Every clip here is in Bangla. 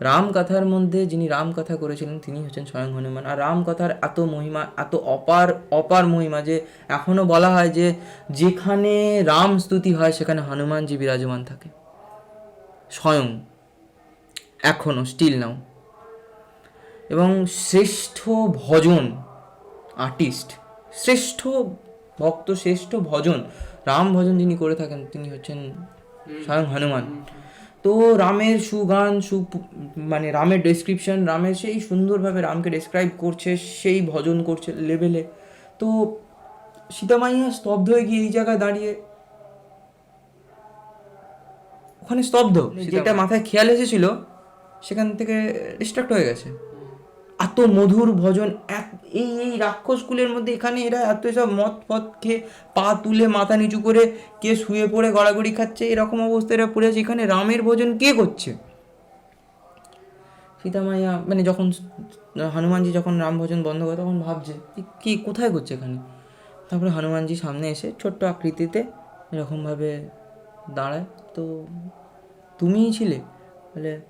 রামকথার মধ্যে যিনি রামকথা করেছিলেন তিনি হচ্ছেন স্বয়ং হনুমান। আর রামকথার এত মহিমা এত অপার অপার মহিমা যে এখনও বলা হয় যে যেখানে রাম স্তুতি হয় সেখানে হনুমানজি বিরাজমান থাকে। স্বয়ং এখনও স্টিল নাও এবং শ্রেষ্ঠ ভজন আর্টিস্ট শ্রেষ্ঠ ভক্ত শ্রেষ্ঠ ভজন রাম ভজন যিনি করে থাকেন তিনি হচ্ছেন স্বয়ং হনুমান। তো রামের সুগান সু মানে রামের ডেসক্রিপশন রামের সেই সুন্দরভাবে রামকে ডেসক্রাইব করছে সেই ভজন করছে লেভেলে তো সীতামাইয়া স্তব্ধ হয়ে গিয়ে এই জায়গায় দাঁড়িয়ে ওখানে স্তব্ধ যেটা মাথায় খেয়াল এসেছিল সেখান থেকে ডিস্ট্রাক্ট হয়ে গেছে। এত মধুর ভজন এই এই রাক্ষসকুলের মধ্যে এখানে এরা এত সব মদ ফদ খেয়ে পা তুলে মাথা নিচু করে কে শুয়ে পড়ে গড়াগড়ি খাচ্ছে এরকম অবস্থায় এরা পড়ে আছে। এখানে রামের ভজন কে করছে? সীতামাইয়া মানে যখন হনুমানজি যখন রাম ভজন বন্ধ করে তখন ভাবছে কি কোথায় করছে এখানে? তারপরে হনুমানজি সামনে এসে ছোট্ট আকৃতিতে এরকমভাবে দাঁড়ায় তো তুমিই ছিলে? বলে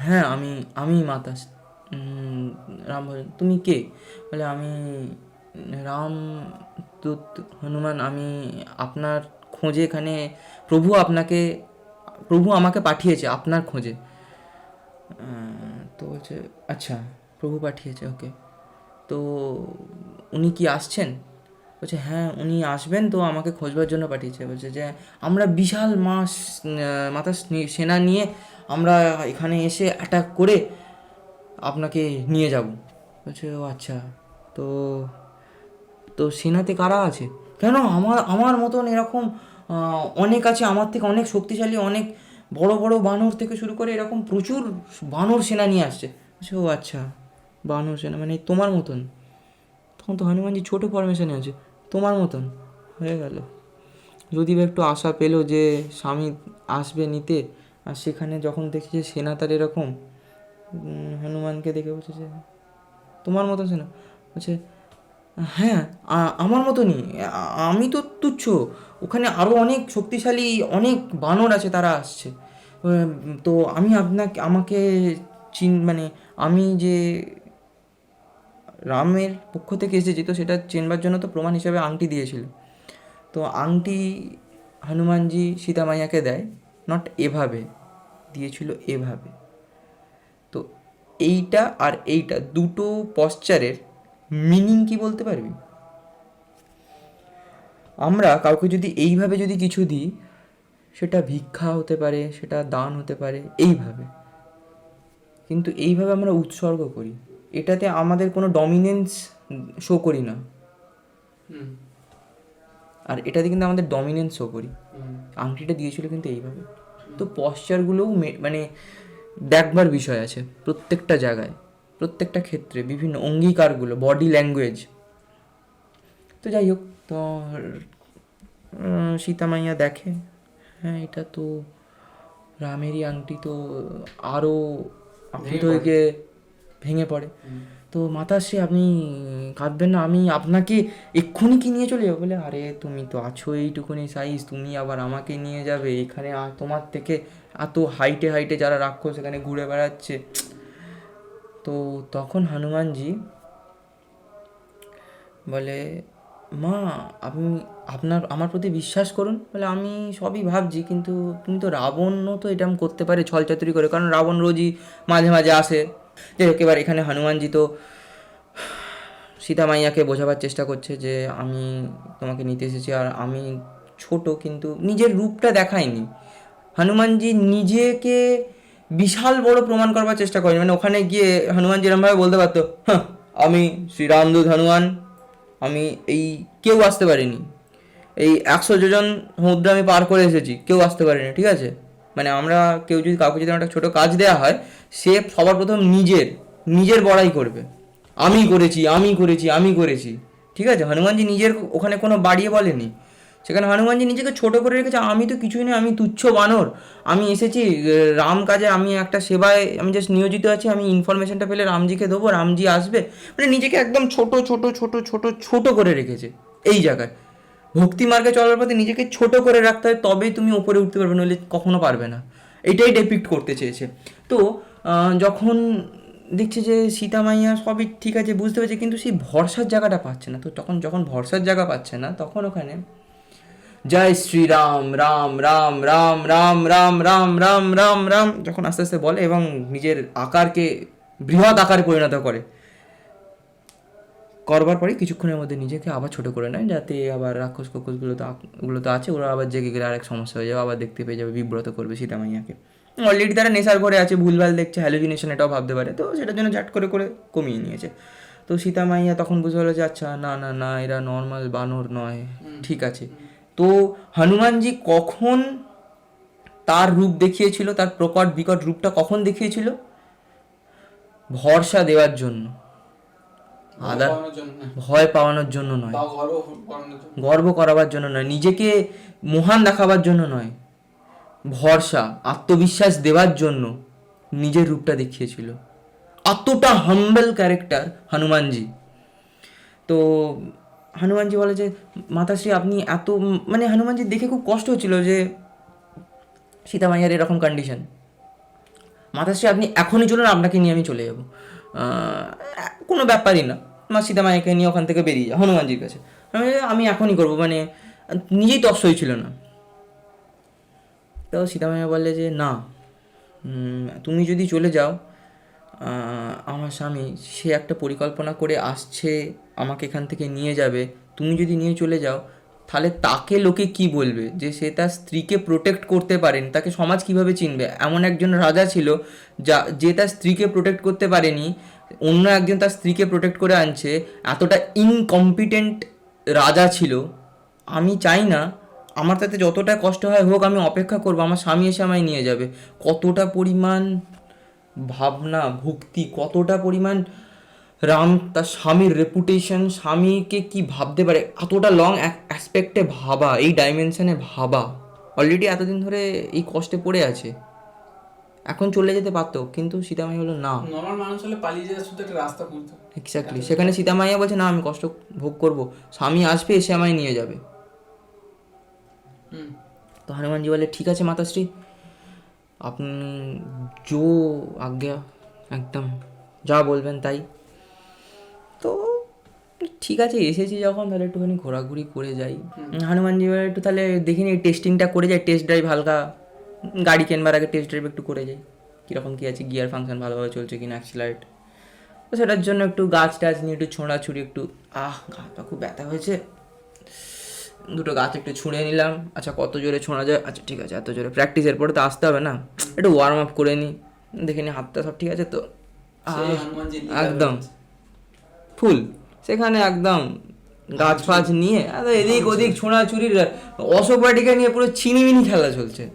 হ্যাঁ আমি আমি মাতা উম, রাম ভজন তুমি কে? বলে, আমি রাম দূত হনুমান, আমি আপনার খোঁজে এখানে, প্রভু আপনাকে, প্রভু আমাকে পাঠিয়েছে আপনার খোঁজে। তো বলছে আচ্ছা প্রভু পাঠিয়েছে, ওকে। তো উনি কি আসছেন? বলছে হ্যাঁ উনি আসবেন, তো আমাকে খোঁজবার জন্য পাঠিয়েছে। বলছে যে, আমরা বিশাল মাস মাথা সেনা নিয়ে আমরা এখানে এসে অ্যাটাক করে আপনাকে নিয়ে যাব। বলছে, ও আচ্ছা। তো তো সেনাতে কারা আছে? কেন? আমার আমার মতন এরকম অনেক আছে, আমার থেকে অনেক শক্তিশালী, অনেক বড় বড় বানর থেকে শুরু করে এরকম প্রচুর বানর সেনা নিয়ে আসছে। বলছে, ও আচ্ছা বানর সেনা মানে তোমার মতন। তখন তো হনুমানজি ছোটো ফরমেশনে আছে, তোমার মতন। হয়ে গেল। যদি একটু আশা পেল যে স্বামী আসবে নিতে, আর সেখানে যখন দেখছি যে সেনা তার এরকম হনুমানকে দেখে বলছে যে, তোমার মতন সেনা বলছে হ্যাঁ আমার মতনই। আমি তো তুচ্ছ। ওখানে আরও অনেক শক্তিশালী, অনেক বানর আছে, তারা আসছে। তো আমি আপনাকে, আমাকে চিন মানে আমি যে রামের পক্ষ থেকে এসেছি, তো সেটা চেনবার জন্য তো প্রমাণ হিসাবে আংটি দিয়েছিল। তো আংটি হনুমানজি সীতামাইয়াকে দেয়। নট এভাবে, দিয়েছিল এভাবে। এইটা আর এইটা দুটো পশ্চারের মিনিং কি বলতে পারবি? আমরা কাউকে যদি এইভাবে যদি কিছু দিই সেটা ভিক্ষা হতে পারে সেটা দান হতে পারে এইভাবে। কিন্তু এইভাবে আমরা উৎসর্গ করি। এটাতে আমাদের কোনো ডমিনেন্স শো করি না। হুম, আর এটাতে কিন্তু আমাদের ডমিনেন্স শো করি। আংটিটা দিয়েছিল কিন্তু এইভাবে। তো পশ্চারগুলোও মানে দেখবার বিষয় আছে প্রত্যেকটা জায়গায় প্রত্যেকটা ক্ষেত্রে বিভিন্ন অঙ্গীকারগুলো বডি ল্যাঙ্গুয়েজ তো যাই হোক তো সীতামাইয়া দেখে হ্যাঁ এটা তো রামেরই আংটি তো আরও আপ্লুত হয়ে গিয়ে ভেঙে পড়ে। তো মাতাশ্রী আপনি কাঁদবেন না আমি আপনাকে এক্ষুনি কি নিয়ে চলে যাব? বলে আরে তুমি তো আছো এইটুকুনি সাইজ তুমি আবার আমাকে নিয়ে যাবে এখানে তোমার থেকে এত হাইটে হাইটে যারা রাক্ষস সেখানে ঘুরে বেড়াচ্ছে। তো তখন হনুমানজি বলে, মা, আপনি আপনার, আমার প্রতি বিশ্বাস করুন। বলে, আমি সবই ভাবছি, কিন্তু তুমি তো রাবণও তো এটা করতে পারে ছলচাতুরি করে, কারণ রাবণ রোজই মাঝে মাঝে আসে। হোক, এবার এখানে হনুমানজি তো সীতামাইয়াকে বোঝাবার চেষ্টা করছে যে, আমি তোমাকে নিতে এসেছি, আর আমি ছোট, কিন্তু নিজের রূপটা দেখায়নি হনুমানজি নিজেকে বিশাল বড় প্রমাণ করবার চেষ্টা করেনি। মানে ওখানে গিয়ে হনুমানজি এরমভাবে বলতে পারতো হ্যাঁ আমি শ্রীরামদূত হনুমান, আমি এই কেউ আসতে পারিনি। এই একশো যোজন সমুদ্র আমি পার করে এসেছি, কেউ আসতে পারেনি, ঠিক আছে? মানে আমরা কেউ যদি কাউকে যদি একটা ছোটো কাজ দেওয়া হয়, সে সবার প্রথম নিজের নিজের বড়াই করবে। আমি করেছি আমি করেছি আমি করেছি। ঠিক আছে? হনুমানজি নিজের ওখানে কোনো বাড়িয়ে বলেনি। সেখানে হনুমানজি নিজেকে ছোট করে রেখেছে, আমি তো কিছুই নই, আমি তুচ্ছ বানর। আমি এসেছি রাম কাজে, আমি একটা সেবায়, আমি জাস্ট নিয়োজিত আছি, আমি ইনফরমেশনটা পেলে রামজিকে দেবো, রামজি আসবে। মানে নিজেকে একদম ছোট ছোট ছোট ছোট ছোট করে রেখেছে, এই জায়গায়। ভক্তি মার্গে চলার পথে নিজেকে ছোট করে রাখতে হয়, তবেই তুমি ওপরে উঠতে পারবে, নইলে কখনো পারবে না। এটাই ডেপিক্ট করতে চেয়েছে। তো যখন দেখছে যে সীতা মাইয়া সবই ঠিক আছে, বুঝতে পারছে, কিন্তু সেই ভরসার জায়গাটা পাচ্ছে না। তো তখন যখন ভরসার জায়গা পাচ্ছে না, তখন ওখানে জয় শ্রীরাম রাম রাম রাম রাম রাম রাম রাম রাম রাম যখন আস্তে আস্তে বলে এবং নিজের আকারকে বৃহৎ আকারে পরিণত করে। করবার পরে কিছুক্ষণের মধ্যে নিজেকে আবার ছোট করে নেয় যাতে আবার রাক্ষস কক্ষসগুলো তো ওগুলো তো আছে ওরা আবার জেগে গেলে আরেক সমস্যা হয়ে যাবে আবার দেখতে পেয়ে যাবে বিব্রত করবে সীতামাইয়াকে। অলরেডি তারা নেশার ঘরে আছে ভুলভাল দেখছে হ্যালুজিনেশন এটাও ভাবতে পারে তো সেটার জন্য ঝাট করে করে কমিয়ে নিয়েছে। তো সীতামাইয়া তখন বুঝতে পারল যে আচ্ছা না না না এরা নর্মাল বানর নয় ঠিক আছে। তো হনুমানজি কখন তার রূপ দেখিয়েছিল তার প্রকট বিকট রূপটা কখন দেখিয়েছিল? ভরসা দেওয়ার জন্য। আদার। ভয় পাওয়ানোর জন্য নয়। গর্ব করাবার জন্য নয়। নিজেকে মহান দেখাবার জন্য নয়। ভরসা আত্মবিশ্বাস দেওয়ার জন্য নিজের রূপটা দেখিয়েছিল। এতটা হাম্বেল ক্যারেক্টার হনুমানজি। তো হনুমানজি বলে যে, মাতাশ্রী, আপনি এত মানে হনুমানজি দেখে খুব কষ্ট হচ্ছিল যে, সীতামাইয়ার এরকম কন্ডিশন মাতাশ্রী, আপনি এখনই চলুন, আপনাকে নিয়ে আমি চলে যাব। কোনো ব্যাপারই না। মা সীতামাইয়াকে নিয়ে ওখান থেকে বেরিয়ে যা হনুমানজির কাছে। আমি এখনই করব। মানে নিজেই তস হয়েছিল না। তো সীতা সীতামাইয়া বললে যে, না তুমি যদি চলে যাও আমার স্বামী, সে একটা পরিকল্পনা করে আসছে, আমাকে এখান থেকে নিয়ে যাবে। তুমি যদি নিয়ে চলে যাও, তাহলে তাকে লোকে কি বলবে? যে সে তার স্ত্রীকে প্রোটেক্ট করতে পারেনি, তাকে সমাজ কীভাবে চিনবে? এমন একজন রাজা ছিল, যা, যে তার স্ত্রীকে প্রোটেক্ট করতে পারেনি, অন্য একজন তার স্ত্রীকে প্রোটেক্ট করে আনছে, এতটা ইনকম্পিটেন্ট রাজা ছিল। আমি চাই না, আমার তাতে যতটা কষ্ট হয় হোক, আমি অপেক্ষা করব, আমার স্বামী এসে আমায় নিয়ে যাবে। কতটা পরিমাণ ভাবনা ভক্তি কতটা পরিমাণ? রাম তার স্বামীর রেপুটেশন স্বামীকে কি ভাবতে পারে? এতটা লং অ্যাসপেক্টে ভাবা এই ডাইমেনশনে ভাবা। অলরেডি এতদিন ধরে এই কষ্টে পড়ে আছে। এখন চলে যেতে পারতো কিন্তু সীতামাই হলো না। নর্মাল মানুষ হলে পালিয়ে যাওয়ার শুধু একটা রাস্তা খুঁজতো। এক্স্যাক্টলি সেখানে সীতামাইয়া বলছে না আমি কষ্ট ভোগ করব। স্বামী আসবে এসে আমায় নিয়ে যাবে। তো হনুমানজি বলে ঠিক আছে মাতাশ্রী। আপনি জো আজ্ঞা একদম যা বলবেন তাই। তো ঠিক আছে এসেছি যখন তাহলে একটুখানি ঘোরাঘুরি করে যাই। হনুমানজি একটু তাহলে দেখি দেখিনি টেস্টিংটা করে যাই টেস্ট ড্রাইভ হালকা গাড়ি কেনবার আগে টেস্ট ড্রাইভ একটু করে যাই। কীরকম কী আছে গিয়ার ফাংশন ভালোভাবে চলছে কিনা অ্যাক্সিলারেট তো সেটার জন্য একটু গাছ টাছ নিয়ে একটু ছোঁড়াছুড়ি একটু। আহ গাছটা খুব ব্যথা হয়েছে। দুটো গাছ একটু ছুঁড়ে নিলাম। আচ্ছা কত জোরে ছোঁড়া যায়? আচ্ছা ঠিক আছে এত জোরে প্র্যাকটিসের পরে তো আসতে হবে না। একটু ওয়ার্ম আপ করে নিই দেখে নিই হাতটা সব ঠিক আছে তো? একদম। ফুল। সেখানে একদম গাছ ফাছ নিয়ে আর এদিক ওদিক ছোঁড়াছুড়ির অশোক বাটিকা নিয়ে পুরো চিনিমিনি খেলা চলছে।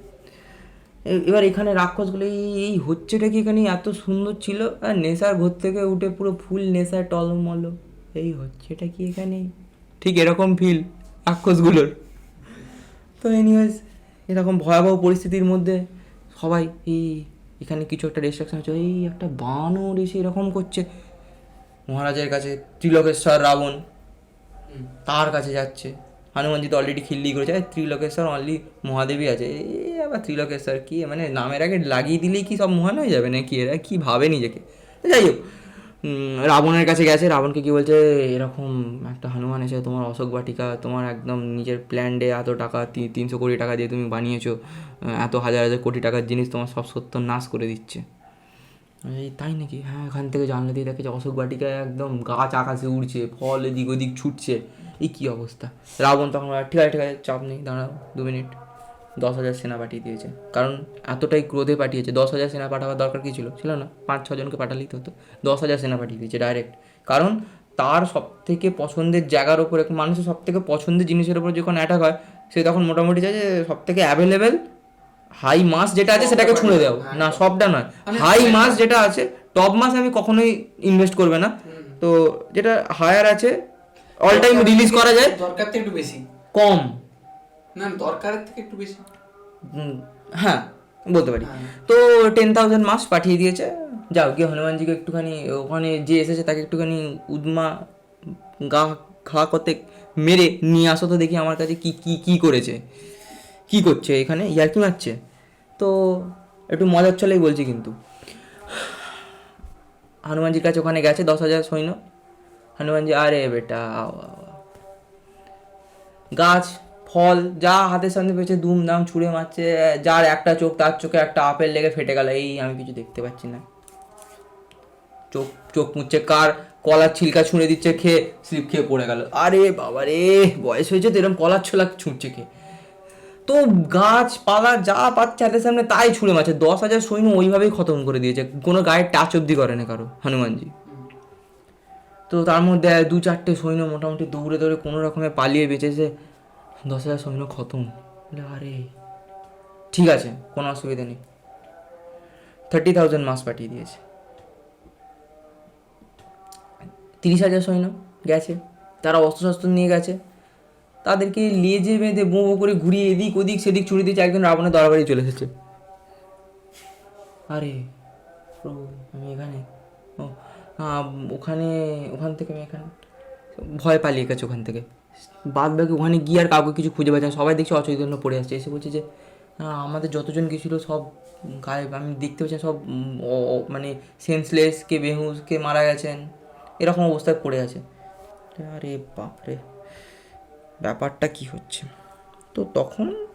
এবার এখানে রাক্ষসগুলো এই- এই হচ্ছেটা কি এখানে এত সুন্দর ছিল? আর নেশার ঘর থেকে উঠে পুরো ফুল নেশা টলমল। এই হচ্ছেটা কি এখানে? ঠিক এরকম ফিল রাক্ষসগুলোর তো এনিওয়েজ এরকম ভয়াবহ পরিস্থিতির মধ্যে সবাই এই এখানে কিছু একটা রেস্ট্রাকশন হচ্ছে এই একটা বানর এসে এরকম করছে। মহারাজের কাছে ত্রিলোকেশ্বর রাবণ তার কাছে যাচ্ছে। হনুমানজি তো অলরেডি খিল্লি করেছে "এই ত্রিলোকেশ্বর অনলি মহাদেবী আছে। এই আবার ত্রিলোকেশ্বর কি মানে নামের আগে লাগিয়ে দিলেই কি সব মহান হয়ে যাবে নাকি? এরা কি ভাবে নিজেকে? যাই হোক রাবণের কাছে গেছে। রাবণকে কি বলছে? এরকম একটা হনুমান এসে তোমার অশোক বাটিকা, তোমার একদম নিজের প্ল্যান্ডে এত টাকা তিনশো কোটি টাকা দিয়ে তুমি বানিয়েছো এত হাজার হাজার কোটি টাকার জিনিস তোমার সব সত্য নাশ করে দিচ্ছে। এই তাই নাকি? হ্যাঁ এখান থেকে জানলা দিয়ে দেখেছে অশোক বাটিকায় একদম গাছ আকাশে উড়ছে, ফল এদিক ওদিক ছুটছে। এই কী অবস্থা? রাবণ তখন ঠিক আছে ঠিক আছে, চাপ নেই, দাঁড়াও, দু মিনিট। দশ হাজার সেনা পাঠিয়ে দিয়েছে। কারণ এতটাই ক্রোধে পাঠিয়েছে। দশ হাজার সেনা পাঠাবার দরকার কি ছিল? ছিল না। পাঁচ ছজনকে পাঠালেই তো হতো। দশ হাজার সেনা পাঠিয়ে দিয়েছে ডাইরেক্ট কারণ তার সব থেকে পছন্দের জায়গার ওপরে মানুষের সব থেকে পছন্দের জিনিসের উপর যখন অ্যাটাক হয় সে তখন মোটামুটি চায় যে সব থেকে অ্যাভেলেবেল হাই মাস যেটা আছে সেটাকে ছুঁড়ে দাও না সবটা নয়। হাই মাস যেটা আছে টপ মাস আমি কখনোই ইনভেস্ট করবে না। তো যেটা হায়ার আছে অল টাইম রিলিজ করা যায়। দরকার থেকে একটু বেশি। কম। না দরকারের থেকে একটু বেশি। হ্যাঁ বলতে পারি। হ্যাঁ। তো টেন থাউজেন্ড মাস পাঠিয়ে দিয়েছে। যাও গিয়ে হনুমানজিকে একটুখানি ওখানে যে এসেছে তাকে একটুখানি উদমা গা ঘা কতে মেরে নিয়ে আসো তো দেখি আমার কাছে কি কি কি করেছে। কি করছে এখানে? ইয়ার্কি মারছে। তো একটু মজার ছলেই বলছি কিন্তু। হনুমানজির কাছে ওখানে গেছে দশ হাজার সৈন্য। হনুমানজি আরে বেটা। গাছ ফল, যা হাতের সামনে পেয়েছে দুমদাম ছুঁড়ে মারছে, যার একটা চোখ, তার চোখে একটা আপেল লেগে ফেটে গেল, এই আমি কিছু দেখতে পাচ্ছি না। চোখ চোখ মুচ্ছে, কার কলার ছিলকা ছুঁড়ে দিচ্ছে, খেয়ে স্লিপ খেয়ে পড়ে গেল। আরে বাবা রে, বয়স হয়েছে তো এরকম কলার ছোলা ছুঁড়ছে খেয়ে তো গাছপালা যা পাচ্ছে হাতের সামনে, তাই ছুঁড়ে মারছে। দশ হাজার সৈন্য ওইভাবেই খতম করে দিয়েছে। কোনো গায়ে টাচ অব্দি করে না কারও, হনুমানজি। তো তার মধ্যে দু চারটে সৈন্য মোটামুটি দৌড়ে দৌড়ে কোনো রকমে পালিয়ে বেঁচেছে। দশ হাজার সৈন্য খতম। আরে, ঠিক আছে, কোনো অসুবিধা নেই। থার্টি থাউজেন্ড মাস পাঠিয়ে দিয়েছে। তিরিশ হাজার সৈন্য গেছে। তারা অস্ত্রশস্ত্র নিয়ে গেছে। তাদেরকে লেজে বেঁধে বো বো করে ঘুরিয়ে এদিক ওদিক, সেদিক ছুড়ে দিয়েছে। একজন রাবণের দরবারে চলে এসেছে। আরে আমি এখানে। ও ওখানে, ওখান থেকে আমি এখানে ভয় পালিয়ে গেছে ওখান থেকে। বাদ বাকি ওখানে গিয়ে আর কাউকে কিছু খুঁজে পাচ্ছে সবাই দেখছি অচৈতন্য পড়ে আসছে এসে বলছে যে আমাদের যতজন গেছিল সব গায়েব। আমি দেখতে পাচ্ছি সব মানে সেন্সলেস কে বেহুশ, কে মারা গেছেন। এরকম অবস্থায় পড়ে আছে। আরে বাপরে। ব্যাপারটা কি হচ্ছে? তো তখন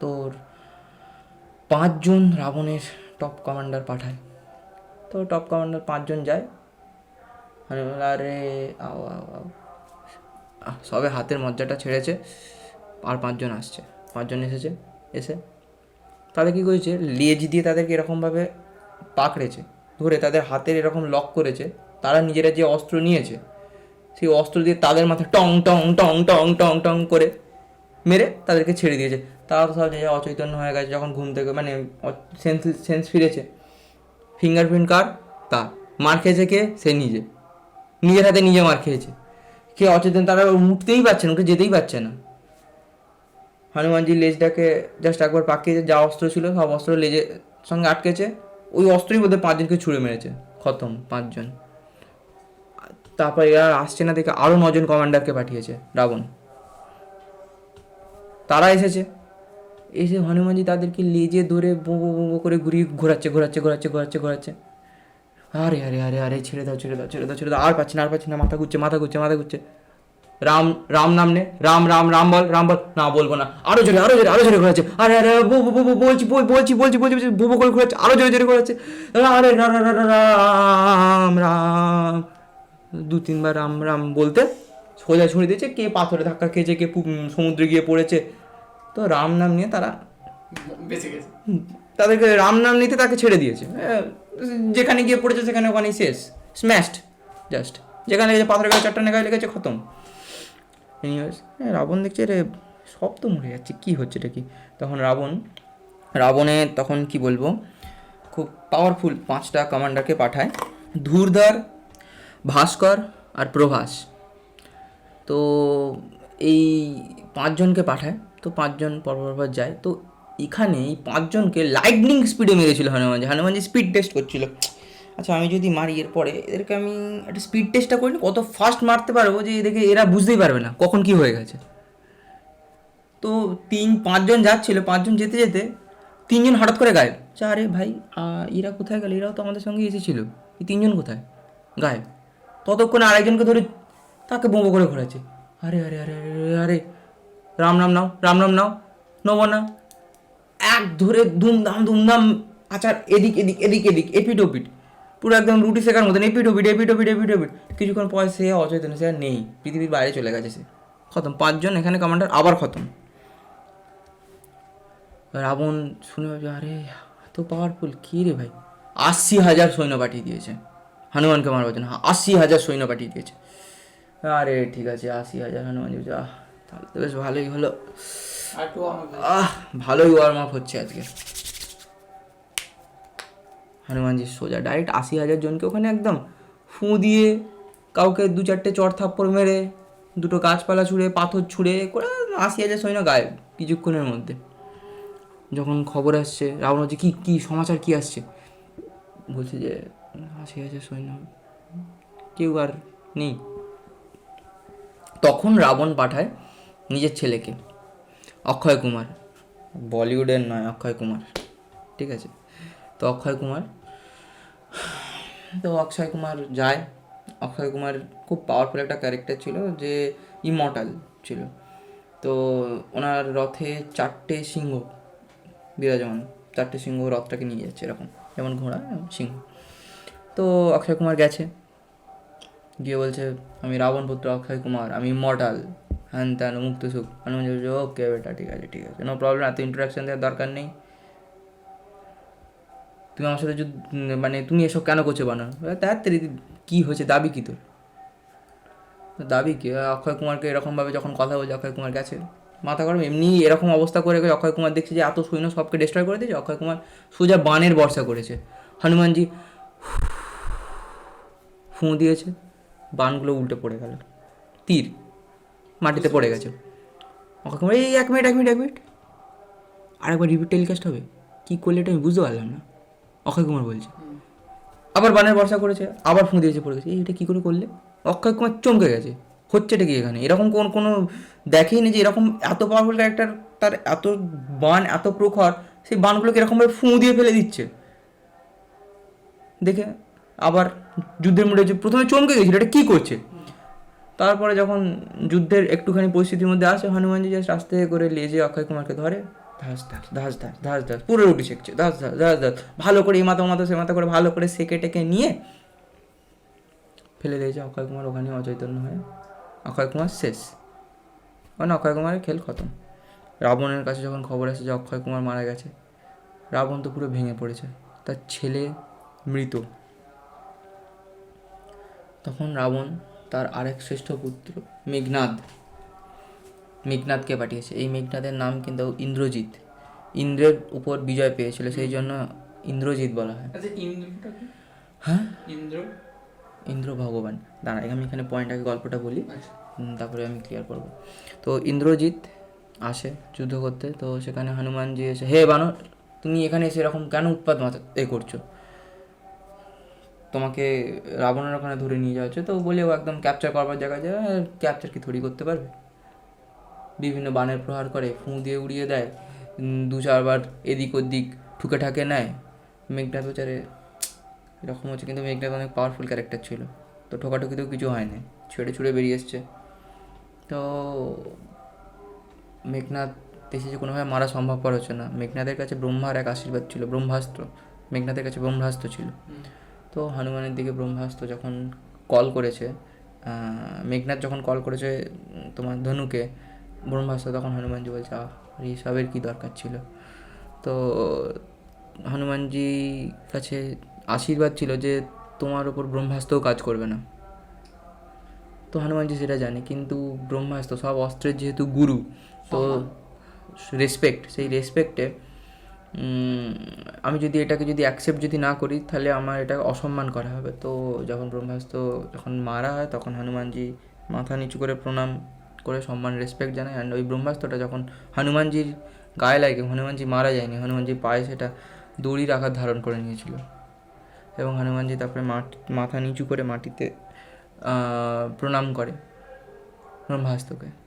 তোর পাঁচজন রাবণের টপ কমান্ডার পাঠায়। তো টপ কমান্ডার পাঁচজন যায়। মানে আরে আও আও। সবে হাতের মজ্জাটা ছেড়েছে, আর পাঁচজন আসছে। পাঁচজন এসেছে, এসে তাদের কী করেছে? লেজ দিয়ে তাদেরকে এরকমভাবে পাকড়েছে, ধরে তাদের হাতের এরকম লক করেছে, তারা নিজেরা যে অস্ত্র নিয়েছে, সেই অস্ত্র দিয়ে তাদের মাথায় টং টং টং টং টং টং করে মেরে তাদেরকে ছেড়ে দিয়েছে। তারা সব যে অচৈতন্য হয়ে গেছে, যখন ঘুম থেকে মানে সেন্স সেন্স ফিরেছে ফিঙ্গারপ্রিন্ট কার? তার। মার খেয়েছে কে? সে নিজে। নিজের হাতে নিজে মার খেয়েছে। কে অচেতন, তারা উঠতেই পারছে না যেতেই পারছে না। হনুমানজি লেজটাকে জাস্ট একবার পাকিয়ে যা অস্ত্র ছিল, সব অস্ত্র লেজের সঙ্গে আটকেছে। ওই অস্ত্রই বোধহয় পাঁচজনকে ছুঁড়ে মেরেছে, খতম, পাঁচজন। তারপর এরা আসছে না দেখে আরও নজন কমান্ডারকে পাঠিয়েছে, রাবণ। তারা এসেছে। এসে হনুমানজি তাদেরকে লেজে ধরে বো বো করে ঘুরিয়ে ঘোরাচ্ছে ঘোরাচ্ছে ঘোরাচ্ছে ঘোরাচ্ছে ঘোরাচ্ছে। আরে আরে আরে আরে ছেড়ে দাও ছেড়ে দাও ছেড়ে দাও ছেড়ে দাও। আর পাচ্ছি না আর পাচ্ছি না মাথা ঘুরছে মাথা ঘুরছে মাথা ঘুরছে। রাম রাম নাম নে রাম রাম রাম বল রাম বল। না বলব না। আরও জোরে আরও জোরে আরও জোরে ঘোরাচ্ছে। আরে আরে বলছি বল- বলছি বলছি বলছি বলছি বো বো করে ঘোরাচ্ছে আরও জোরে জোরে ঘোরাচ্ছে। আরে রাম রাম। দু তিনবার রাম রাম বলতে সোজা ছুঁড়ে দিয়েছে কে পাথরে ধাক্কা খেয়েছে কে সমুদ্রে গিয়ে পড়েছে। তো রাম নাম নিয়ে তারা বেঁচে গেছে। তাদেরকে রাম নাম নিতে তাকে ছেড়ে দিয়েছে। এ, যেখানে গিয়ে পড়েছে সেখানে ওখানেই শেষ। স্ম্যাশড জাস্ট যেখানে গেছে পাথরের গায়ে চারটা গায়ে লেগেছে, খতম। এনিওয়েজ রাবণ দেখছে রে, সব তো মরে যাচ্ছে, কী হচ্ছে এটা কি? তখন রাবণ, রাবণে তখন কি বলব, খুব পাওয়ারফুল পাঁচটা কমান্ডারকে পাঠায়। ধূরধর, ভাস্কর আর প্রভাস। তো এই পাঁচজনকে পাঠায়। তো পাঁচজন পরপর পর যায়। তো এখানে পাঁচজনকে লাইটনিং স্পিডে মেরেছিল হনুমানজি। হনুমানজি স্পিড টেস্ট করছিল। আচ্ছা আমি যদি মারি এরপরে এদেরকে আমি একটা স্পিড টেস্টটা করি কত ফাস্ট মারতে পারব যে এদেরকে এরা বুঝতেই পারবে না কখন কি হয়ে গেছে। তো তিন পাঁচজন যাচ্ছিল পাঁচজন যেতে যেতে তিনজন হঠাৎ করে গায়েব। আচ্ছা আরে ভাই এরা কোথায় গেল? এরাও তো আমাদের সঙ্গে এসেছিল। এই তিনজন কোথায়? গায়েব। ততক্ষণে আরেকজনকে ধরে তাকে বোঁবো করে ঘোরাচ্ছে। আরে আরে আরে আরে আরে, রাম রাম নাও রাম রাম নাও নেব না। এক ধরে ধুমধাম ধুমধাম আচার এদিক এদিক এদিক এদিক এপিট ওপিট পুরো একদম রুটি শেখার মতন ওপিট এপিট ওপিট কিছুক্ষণ পর সে অচেতন সে আর নেই। পৃথিবীর বাইরে চলে গেছে সে। খতম। পাঁচজন এখানে কমান্ডার আবার খতম। রাবণ শুনে ভাবছে আরে এত পাওয়ারফুল কী রে ভাই? আশি হাজার সৈন্য পাঠিয়ে দিয়েছে। হনুমানকে মারবার জন্য। হ্যাঁ, আশি হাজার সৈন্য পাঠিয়ে দিয়েছে। আরে ঠিক আছে আশি হাজার হনুমান তাহলে তো বেশ ভালোই হলো। আহ, ভালোই ওয়ার্ম আপ হচ্ছে আজকে। হনুমানজি সোজা ডাইরেক্ট আশি হাজার জনকে ওখানে একদম ফু দিয়ে কাউকে দু চারটে চড় থাপ্পড় মেরে, দুটো গাছপালা ছুঁড়ে, পাথর ছুঁড়ে, করে আশি হাজার সৈন্য গায়েব কিছুক্ষণের মধ্যে। যখন খবর আসছে রাবণ হচ্ছে কী কী সমাচার, কী আসছে? বলছে যে, আশি হাজার সৈন্য। কেউ আর নেই। তখন রাবণ পাঠায় নিজের ছেলেকে। অক্ষয় কুমার। বলিউডের নয়, অক্ষয় কুমার। ঠিক আছে? তো অক্ষয় কুমার, তো অক্ষয় কুমার যায়। অক্ষয় কুমার খুব পাওয়ারফুল একটা ক্যারেক্টার ছিল যে ইমর্টাল ছিল। তো ওনার রথে চারটে সিংহ বিরাজমান। চারটে সিংহ রথটাকে নিয়ে যাচ্ছে এরকম। যেমন ঘোড়া সিংহ। তো অক্ষয় কুমার গেছে। গিয়ে বলছে, আমি রাবণ পুত্র, অক্ষয় কুমার, আমি ইমর্টাল হ্যান ত্যান মুক্ত সুখ। হনুমান বলছে ওকে বেটা, ঠিক আছে ঠিক আছে। নো প্রবলেম এত ইন্টারাকশন দেওয়ার দরকার নেই। তুমি আমার সাথে মানে তুমি এসব কেন করছ বানানো? তার কী হয়েছে, দাবি কী তোর? দাবি কি? অক্ষয় কুমারকে এরকমভাবে যখন কথা বলছে, অক্ষয় কুমার গেছে। মাথা গরম, এমনি এরকম অবস্থা করে গেছে অক্ষয় কুমার দেখছে যে এত সৈন্য সবকে ডিস্ট্রয় করে দিয়েছে, অক্ষয় কুমার সোজা বানের বর্ষা করেছে। হনুমানজি ফুঁ দিয়েছে, বানগুলো উল্টে পড়ে গেল। তীর। মাটিতে পড়ে গেছে। কুমার এই এক মিনিট এক মিনিট এক মিনিট। আরেকবার রিপিট টেলিকাস্ট হবে। কী করলে এটা আমি বুঝতে পারলাম না। অক্ষয় কুমার বলছে। আবার বানের বর্ষা করেছে আবার ফুঁ দিয়েছে পড়ে গেছে। এই, এটা কী করে করলে? অক্ষয় কুমার চমকে গেছে। হচ্ছে এটা কি এখানে? এরকম কোন কোনো দেখেই না যে এরকম এত পাওয়ারফুল ক্যারেক্টার তার এত বান এত প্রখর সেই বানগুলোকে এরকমভাবে ফুঁ দিয়ে ফেলে দিচ্ছে। দেখে আবার যুদ্ধের মুডে প্রথমে চমকে গেছিল এটা কী করছে? তারপরে যখন যুদ্ধের একটুখানি পরিস্থিতির মধ্যে আসে হনুমানজি জাস্ট আস্তে করে লেজে অক্ষয় কুমারকে ধরে। ধাস ধাস। ধাস ধাস ধাস ধাস পুরো রুটি শেখছে ধাস ধাস ধাস ধাস। ভালো করে এই মাথা মাথা সে মাথা করে ভালো করে সেকে টেকে নিয়ে ফেলে দিয়েছে অক্ষয় কুমার ওখানে অচৈতন্য হয়ে। অক্ষয় কুমার শেষ। মানে অক্ষয় কুমারের খেল খতম। রাবণের কাছে যখন খবর আসে যে অক্ষয় কুমার মারা গেছে রাবণ তো পুরো ভেঙে পড়েছে তার ছেলে মৃত। তখন রাবণ তার আরেক শ্রেষ্ঠ পুত্র মেঘনাদ। মেঘনাদকে পাঠিয়েছে। এই মেঘনাদের নাম কিন্তু ইন্দ্রজিৎ। ইন্দ্রের উপর বিজয় পেয়েছিল সেই জন্য ইন্দ্রজিৎ বলা হয়। আচ্ছা হ্যাঁ? ইন্দ্র? ইন্দ্র ভগবান। দাঁড়া আমি এখানে পয়েন্ট আগে গল্পটা বলি। আচ্ছা। তারপরে আমি ক্লিয়ার করব। তো ইন্দ্রজিৎ আসে যুদ্ধ করতে। তো সেখানে হনুমানজি এসে হে বানর তুমি এখানে এসে এরকম কেন উৎপাদ মাথা এ করছ? তোমাকে রাবণের ওখানে ধরে নিয়ে যাওয়া হচ্ছে। তো বলে ও একদম ক্যাপচার করবার জায়গায় যায়, আর ক্যাপচার কি থরি করতে পারবে? বিভিন্ন বানের প্রহার করে, ফুঁ দিয়ে উড়িয়ে দেয় দু চারবার এদিক ওদিক ঠুকে ঠাকে নেয়। মেঘনাথ বেচারে, এরকম হচ্ছে কিন্তু মেঘনাথ অনেক পাওয়ারফুল ক্যারেক্টার ছিল। তো ঠোকাঠুকিতেও কিছু হয়নি, ছেড়ে ছুড়ে বেরিয়ে এসছে। তো মেঘনাথ দেশে যে কোনোভাবে মারা সম্ভবপর হচ্ছে না। মেঘনাথের কাছে ব্রহ্মার এক আশীর্বাদ ছিল, ব্রহ্মাস্ত্র। মেঘনাথের কাছে ব্রহ্মাস্ত্র ছিল। তো হনুমানের দিকে ব্রহ্মাস্ত্র যখন কল করেছে মেঘনাথ যখন কল করেছে তোমার ধনুকে ব্রহ্মাস্ত্র তখন হনুমানজি বলছে আহ এইসবের কী দরকার ছিল? তো হনুমানজি কাছে আশীর্বাদ ছিল যে তোমার ওপর ব্রহ্মাস্ত্রও কাজ করবে না। তো হনুমানজি সেটা জানে কিন্তু ব্রহ্মাস্ত্র সব অস্ত্রের যেহেতু গুরু তো রেসপেক্ট সেই রেসপেক্টে আমি যদি এটাকে যদি অ্যাকসেপ্ট যদি না করি, তাহলে আমার এটা অসম্মান করা হবে। তো যখন ব্রহ্মাস্ত্র যখন মারা হয়, তখন হনুমানজি মাথা নিচু করে প্রণাম করে সম্মান রেসপেক্ট জানায়। অ্যান্ড ওই ব্রহ্মাস্ত্রটা যখন হনুমানজির গায়ে লাগে, হনুমানজি মারা যায়নি হনুমানজির পায়ে সেটা দড়ির আঘাত ধারণ করে নিয়েছিল। এবং হনুমানজি তারপরে মাথা নিচু করে মাটিতে প্রণাম করে ব্রহ্মাস্ত্রকে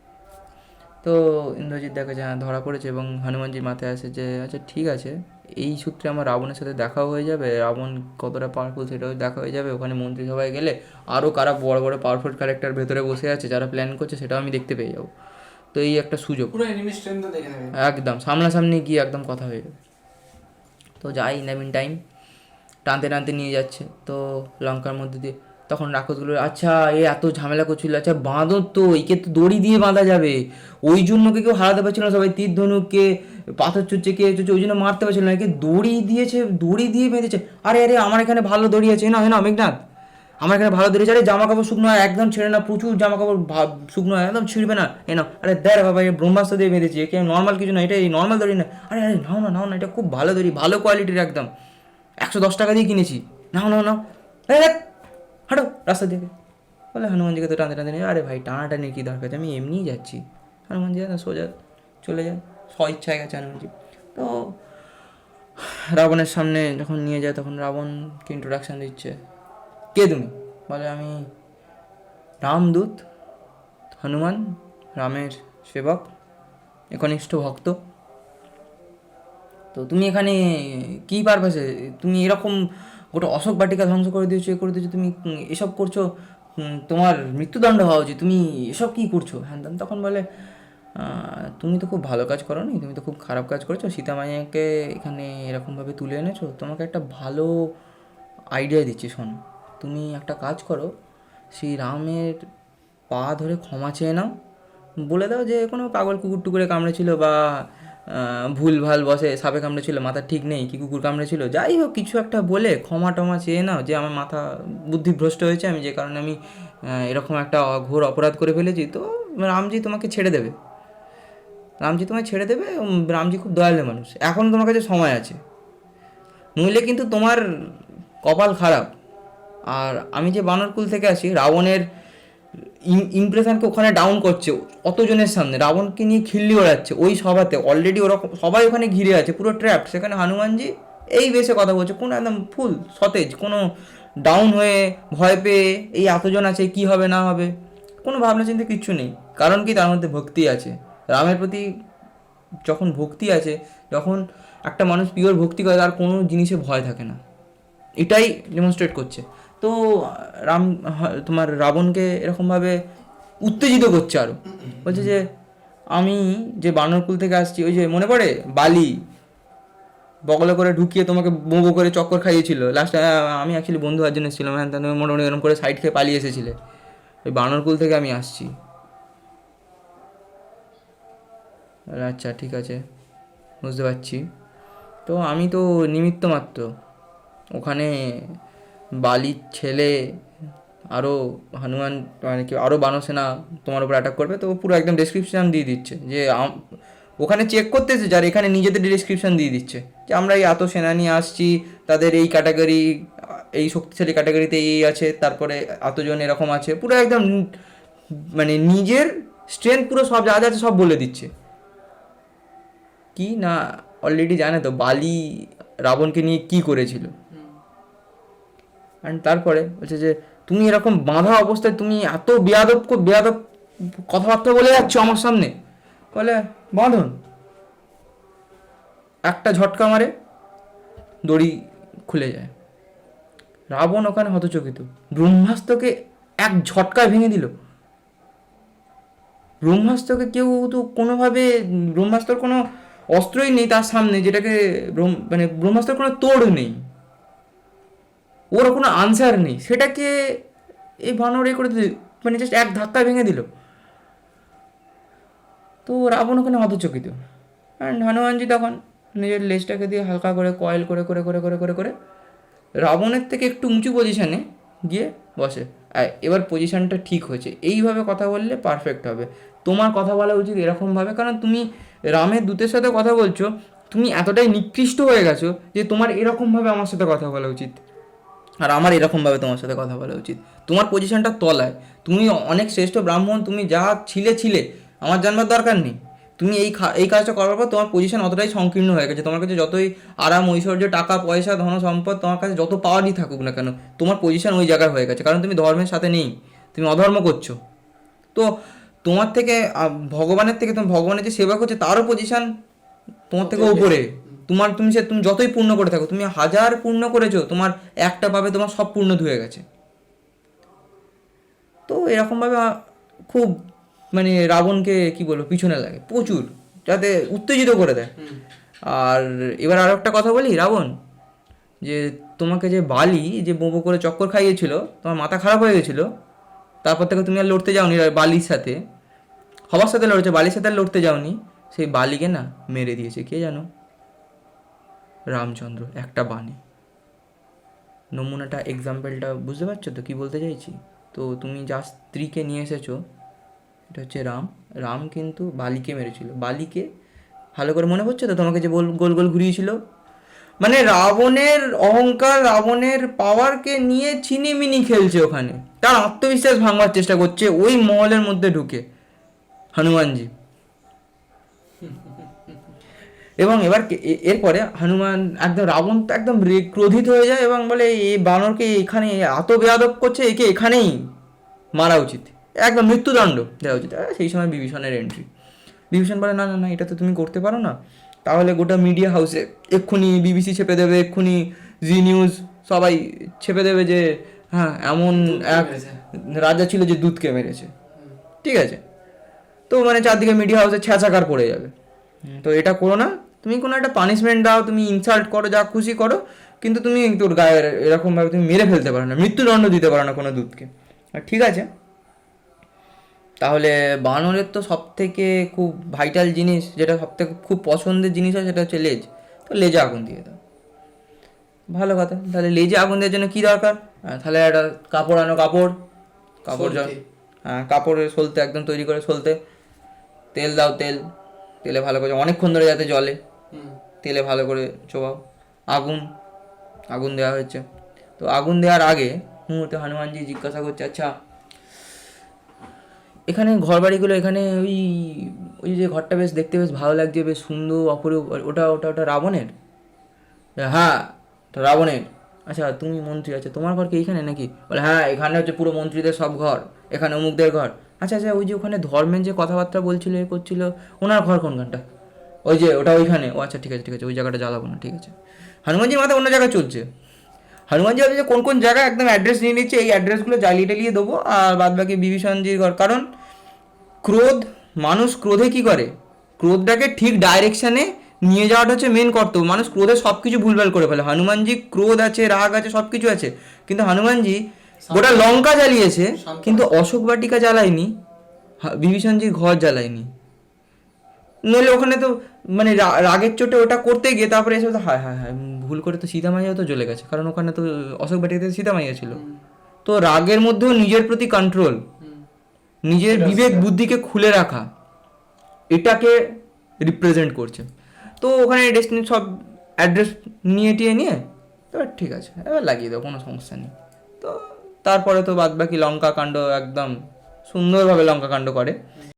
তো ইন্দ্রজিৎ দেখা যায় হ্যাঁ, ধরা পড়েছে এবং হনুমানজির মাথায় আসে যে আচ্ছা ঠিক আছে। এই সূত্রে আমার রাবণের সাথে দেখাও হয়ে যাবে। রাবণ কতটা পাওয়ারফুল সেটাও দেখা হয়ে যাবে। ওখানে মন্ত্রিসভায় গেলে আরও কারা বড় বড় পাওয়ারফুল ক্যারেক্টার ভেতরে বসে আছে যারা প্ল্যান করছে সেটাও আমি দেখতে পেয়ে যাব। তো এই একটা সুযোগ। একদম সামনাসামনি গিয়ে একদম কথা হয়ে যাবে। তো যাই নেমিন টাইম টানতে টানতে নিয়ে যাচ্ছে। তো লঙ্কার মধ্যে দিয়ে তখন রাক্ষসগুলো আচ্ছা এ এত ঝামেলা করছিল আচ্ছা বাঁধো তো, একে তো দড়ি দিয়ে বাঁধা যাবে। ওই জন্য কেউ হারাতে পারছিল না, সবাই তীর ধনুককে, পাথর চুচ্ছে কে চুচ্ছে ওই জন্য মারতে পারছিল না। একে দড়ি দিয়েছে, দড়ি দিয়ে বেঁধেছে। আরে আরে, আমার এখানে ভালো দড়ি আছে না না মেঘনাথ। আমার এখানে ভালো দড়ি আছে। আরে জামা কাপড় শুকনো হয়, একদম ছেড়ে না প্রচুর জামা কাপড় শুকনো হয়, একদম ছিঁড়বে না। এ না আরে, দেখ বাবা, এই ব্রহ্মাস্ত্র দিয়ে বেঁধেছি, একে নর্মাল কিছু না এটা এই নর্মাল দড়ি না। আরে আরে, নাও না নাও না, এটা খুব ভালো দড়ি, ভালো কোয়ালিটির একদম। একশো দশ টাকা দিয়ে কিনেছি। নাও নাও নাও। হাঁটো, রাস্তা থেকে বলে হনুমানজিকে তো টানতে টানতে নিয়ে, আরে ভাই টানাটানি কী দরকার? আমি এমনিই যাচ্ছি। হনুমানজি না সোজা চলে যায়। ইচ্ছায় গেছে হনুমানজি তো রাবণের সামনে যখন নিয়ে যায়, তখন রাবণকে ইন্ট্রোডাকশান দিচ্ছে? কে তুমি? বলে আমি রামদূত, হনুমান, রামের সেবক, একনিষ্ঠ ভক্ত। তো তুমি এখানে কী পারপাসে তুমি এরকম গোটা অশোক বাটিকা ধ্বংস করে দিয়েছ, এ করে দিয়েছ, তুমি এসব করছ তোমার মৃত্যুদণ্ড হওয়া উচিত, তুমি এসব কী করছ হ্যান। তখন বলে তুমি তো খুব ভালো কাজ করো নি তুমি তো খুব খারাপ কাজ করেছ সীতা মাইয়াকে এখানে এরকমভাবে তুলে এনেছো, তোমাকে একটা ভালো আইডিয়া দিচ্ছি, শোনো, তুমি একটা কাজ করো, সেই রামের পা ধরে ক্ষমা চেয়ে নাও, বলে দাও যে কোনো পাগল কুকুর টুকুরে কামড়েছিল বা আহ, ভুল ভালো বসে সাপে কামড়েছিল মাথা ঠিক নেই কি কুকুর কামড়েছিল যাই হোক কিছু একটা বলে ক্ষমা টমা চেয়ে নাও যে আমার মাথা বুদ্ধিভ্রষ্ট হয়েছে আমি যে কারণে আমি এরকম একটা ঘোর অপরাধ করে ফেলেছি তো রামজি তোমাকে ছেড়ে দেবে। রামজি তোমায় ছেড়ে দেবে রামজি খুব দয়ালু মানুষ এখন তোমার কাছে সময় আছে। নইলে কিন্তু তোমার কপাল খারাপ। আর আমি যে বানরকুল থেকে আসি রাবণের ইমপ্রেশনকে ওখানে ডাউন করছে। অতজনের সামনে। রাবণকে নিয়ে খিল্লি ওড়াচ্ছে ওই সভাতে। অলরেডি ওরকম সবাই ওখানে ঘিরে আছে, পুরো ট্র্যাপ সেখানে হনুমানজি এই বেশে কথা বলছে। কোনো একদম ফুল সতেজ, কোনো ডাউন হয়ে ভয় পেয়ে এই এতজন আছে, কি হবে, না হবে, কোনো ভাবনা চিন্তা কিচ্ছু নেই। কারণ কি? তার মধ্যে ভক্তি আছে। রামের প্রতি যখন ভক্তি আছে, যখন একটা মানুষ পিওর ভক্তি করে, তার কোনো জিনিসে ভয় থাকে না। এটাই ডেমনস্ট্রেট করছে। তো, রাম তোমার রাবণকে এরকমভাবে উত্তেজিত করছে আরও বলছে যে, আমি যে বানরকুল থেকে আসছি, ওই যে মনে পড়ে? বালি। বগলে করে ঢুকিয়ে তোমাকে বোবো করে চক্কর খাইয়েছিল। লাস্টে আমি অ্যাকচুয়ালি বন্ধু হওয়ার জন্য এসেছিলাম হ্যাঁ তুমি মোটামুটি এরকম করে সাইড খেয়ে পালিয়ে এসেছিলে। ওই বানরকুল থেকে আমি আসছি। আচ্ছা ঠিক আছে। বুঝতে পারছি। তো আমি তো নিমিত্ত মাত্র। ওখানে বালির ছেলে আরও হনুমান মানে কি আরও বানসেনা তোমার উপর অ্যাটাক করবে, তো পুরো একদম ডেসক্রিপশন দিয়ে দিচ্ছে যে ওখানে চেক করতে করতেছে যার এখানে নিজেদের ডিসক্রিপশন দিয়ে দিচ্ছে যে আমরা এই এত সেনা নিয়ে আসছি, তাদের এই ক্যাটাগরি এই শক্তিশালী ক্যাটাগরিতে এই আছে, তারপরে এতজন এরকম আছে, পুরো একদম মানে নিজের স্ট্রেংথ পুরো সব যা আছে সব বলে দিচ্ছে। কি না অলরেডি জানে তো, বালি রাবণকে নিয়ে কি করেছিল? অ্যান্ড তারপরে বলছে যে, তুমি এরকম বাঁধা অবস্থায় তুমি এত বেয়াদব বেয়াদব কথাবার্তা বলে যাচ্ছ আমার সামনে? বলে, বাঁধন। একটা ঝটকা মারে, দড়ি খুলে যায়। রাবণ ওখানে হতচকিত। ব্রহ্মাস্ত্রকে এক ঝটকায় ভেঙে দিল। ব্রহ্মাস্ত্রকে কেউ তো কোনোভাবে ব্রহ্মাস্ত্রর কোনো অস্ত্রই নেই তার সামনে, যেটাকে মানে ব্রহ্মাস্ত্রের কোনো তোড় নেই। ওর কোনো আনসার নেই। সেটাকে এই বানর এ করে দিল মানে জাস্ট এক ধাক্কায় ভেঙে দিল। তো রাবণ ওখানে হতচকিত। অ্যান্ড হনুমানজি তখন নিজের লেজটাকে দিয়ে হালকা করে কয়েল করে করে করে করে করে করে রাবণের থেকে একটু উঁচু পজিশনে গিয়ে বসে। এবার পজিশনটা ঠিক হয়েছে। এইভাবে কথা বললে পারফেক্ট হবে। তোমার কথা বলা উচিত এরকমভাবে, কারণ তুমি রামের দূতের সাথে কথা বলছো, তুমি এতটাই নিকৃষ্ট হয়ে গেছো যে তোমার এরকমভাবে আমার সাথে কথা বলা উচিত। আর আমার এরকমভাবে তোমার সাথে কথা বলা উচিত। তোমার পজিশনটা তলায়। তুমি অনেক শ্রেষ্ঠ ব্রাহ্মণ তুমি যা ছিলে ছিলে আমার জানবার দরকার নেই। তুমি এই এই কাজটা করার পর তোমার পজিশন অতটাই সংকীর্ণ হয়ে গেছে। তোমার কাছে যতই আরাম ঐশ্বর্য টাকা পয়সা ধন সম্পদ তোমার কাছে যত পাওয়ারই থাকুক না কেন তোমার পজিশন ওই জায়গায় হয়ে গেছে। কারণ তুমি ধর্মের সাথে নেই। তুমি অধর্ম করছ। তো তোমার থেকে ভগবানের থেকে তুমি ভগবানের যে সেবা করছে তারও পজিশন তোমার থেকে উপরে। তোমার তুমি সে তুমি যতই পূর্ণ করে থাকো তুমি হাজার পূর্ণ করেছ তোমার একটা পাবে তোমার সব পূর্ণ ধুয়ে গেছে। তো এরকমভাবে খুব মানে রাবণকে কি বলব পিছনে লাগে প্রচুর যাতে উত্তেজিত করে দেয়। আর এবার আরও একটা কথা বলি রাবণ যে তোমাকে যে বালি যে বোবো করে চক্কর খাইয়েছিল তোমার মাথা খারাপ হয়ে গেছিল তারপর থেকে তুমি আর লড়তে যাওনি বালির সাথে। হবার সাথে লড়েছে বালির সাথে আর লড়তে যাওনি সেই বালিকে না মেরে দিয়েছে কে জানো? রামচন্দ্র, একটা বাণী। নমুনাটা এক্সাম্পলটা বুঝতে পারছ তো? কি বলতে চাইছি? তো তুমি যা স্ত্রীকে নিয়ে এসেছ, এটা হচ্ছে রাম। রাম কিন্তু বালিকে মেরেছিল। বালিকে ভালো করে মনে পড়ছে তো তোমাকে যে বল গোল গোল ঘুরিয়েছিল? মানে রাবণের অহংকার, রাবণের পাওয়ারকে নিয়ে ছিনিমিনি খেলছে ওখানে। তার আত্মবিশ্বাস ভাঙবার চেষ্টা করছে, ওই মহলের মধ্যে ঢুকে। হনুমানজি। এবং এবার এরপরে হনুমান একদম রাবণ তো একদম ক্রোধিত হয়ে যায় এবং বলে এই বানরকে এখানে এত বেয়াদব করছে একে এখানেই মারা উচিত। একদম মৃত্যুদণ্ড দেওয়া উচিত। সেই সময় বিভীষণের এন্ট্রি বিভীষণ বলে না না না এটা তো তুমি করতে পারো না। তাহলে গোটা মিডিয়া হাউসে এক্ষুনি বিবিসি ছেপে দেবে এক্ষুনি জি নিউজ সবাই ছেপে দেবে যে হ্যাঁ এমন এক রাজা ছিল যে দুধকে মেরেছে। ঠিক আছে? তো মানে চারদিকে মিডিয়া হাউসে ছ্যাঁচাকার পড়ে যাবে। তো এটা করো না তুমি কোনো একটা পানিশমেন্ট দাও তুমি ইনসাল্ট করো যা খুশি করো কিন্তু তুমি তোর গায়ের এরকমভাবে তুমি মেরে ফেলতে পারো না মৃত্যুদণ্ড দিতে পারো না কোনো দুধকে। ঠিক আছে। তাহলে বানরের তো সব থেকে খুব ভাইটাল জিনিস যেটা সব থেকে খুব পছন্দের জিনিস হয় সেটা হচ্ছে লেজ। তো লেজে আগুন দিয়ে দাও। ভালো কথা। তাহলে লেজে আগুন দেওয়ার জন্য কী দরকার? তাহলে একটা কাপড় আনো কাপড়। কাপড় জল হ্যাঁ কাপড়ে সলতে একদম তৈরি করে সলতে। তেল দাও তেল। তেলে ভালো করে অনেকক্ষণ ধরে যাতে জলে। তেলে ভালো করে চোবাও। আগুন আগুন দেওয়া হয়েছে। তো আগুন দেওয়ার আগে মুহূর্তে হনুমানজি জিজ্ঞাসা করছে আচ্ছা এখানে ঘর বাড়িগুলো এখানে ওই ওই যে ঘরটা বেশ দেখতে বেশ ভালো লাগছে, বেশ সুন্দর, অপরূপ, ওটা ওটা ওটা রাবণের? হ্যাঁ রাবণের। আচ্ছা তুমি মন্ত্রী আচ্ছা তোমার ঘর কি এইখানে নাকি? বলে হ্যাঁ এখানে হচ্ছে পুরো মন্ত্রীদের সব ঘর, এখানে অমুকদের ঘর। আচ্ছা আচ্ছা ওই যে ওখানে ধর্মের যে কথাবার্তা বলছিল, এ করছিল, ওনার ঘর কোনখানটা? ওই যে ওটা ওইখানে। ও আচ্ছা ঠিক আছে ঠিক আছে ওই জায়গাটা জ্বালাবো না ঠিক আছে। হনুমানজির মাথায় অন্য জায়গায় চলছে। হনুমানজি ভাবছে যে কোন কোন জায়গায় একদম অ্যাড্রেস নিয়ে নিচ্ছে এই অ্যাড্রেসগুলো জ্বালিয়ে টালিয়ে দেবো আর বাদ বাকি বিভীষণজির ঘর। কারণ ক্রোধ মানুষ ক্রোধে কি করে? ক্রোধটাকে ঠিক ডাইরেকশানে নিয়ে যাওয়াটা হচ্ছে মেন কর্তব্য। মানুষ ক্রোধে সব কিছু ভুলভাল করে ফেলে। হনুমানজি ক্রোধ আছে রাগ আছে সব কিছু আছে। কিন্তু হনুমানজি গোটা লঙ্কা জ্বালিয়েছে কিন্তু অশোক বাটিকা জ্বালায়নি বিভীষণজির ঘর জ্বালায়নি। নইলে ওখানে তো মানে রা- রাগের চোটে ওটা করতে গিয়ে তারপরে এসে তো হায় হায় হায় ভুল করে তো সীতা মাইয়াও তো জ্বলে গেছে। কারণ ওখানে তো অশোক বাটিকাতে সীতা মাইয়া ছিল। তো রাগের মধ্যেও নিজের প্রতি কন্ট্রোল নিজের বিবেক বুদ্ধিকে খুলে রাখা এটাকে রিপ্রেজেন্ট করছে। তো ওখানে ডেস্টিনি সব অ্যাড্রেস নিয়ে টিয়ে নিয়ে এবার ঠিক আছে এবার লাগিয়ে দাও কোনো সমস্যা নেই। তো তারপরে তো বাদ বাকি লঙ্কা কাণ্ড একদম সুন্দরভাবে লঙ্কা কাণ্ড করে।